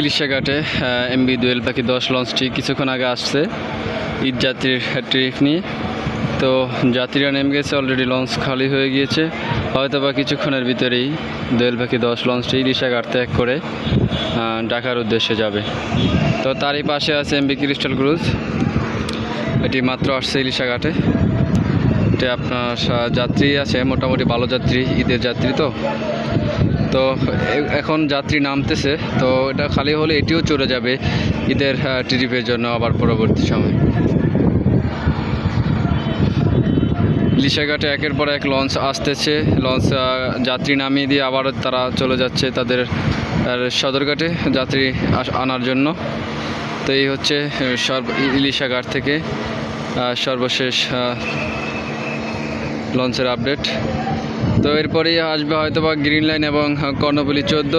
ইলিশা ঘাটে এমবি দোয়েল পাখি দশ লঞ্চটি কিছুক্ষণ আগে আসছে ঈদ যাত্রীর ট্রিপ নিয়ে। তো যাত্রীরা নেমে গেছে অলরেডি লঞ্চ খালি হয়ে গিয়েছে। হয়তো বা কিছুক্ষণের ভিতরেই দোয়েল পাখি দশ লঞ্চটি ইলিশা ঘাট ত্যাগ করে ঢাকার উদ্দেশ্যে যাবে। তো তারই পাশে আছে এমবি ক্রিস্টাল ক্রুজ। এটি মাত্র আসছে ইলিশা ঘাটে। এটা আপনার যাত্রী আছে, মোটামুটি ভালো যাত্রী, ঈদের যাত্রী তো। তো এখন যাত্রী নামতেছে, তো এটা খালি হলে এটিও চলে যাবে ঈদের ট্রিপের জন্য আবার পরবর্তী সময়। লিশাঘাটে একের পর এক লঞ্চ আসতেছে, লঞ্চ যাত্রী নামিয়ে দিয়ে আবার তারা চলে যাচ্ছে তাদের সদরঘাটে যাত্রী আনার জন্য। তো এই হচ্ছে সর্ব ইলিশাঘাট থেকে সর্বশেষ লঞ্চের আপডেট। তো এরপরেই আসবে হয়তোবা গ্রিন লাইন এবং কর্ণপলি চোদ্দ।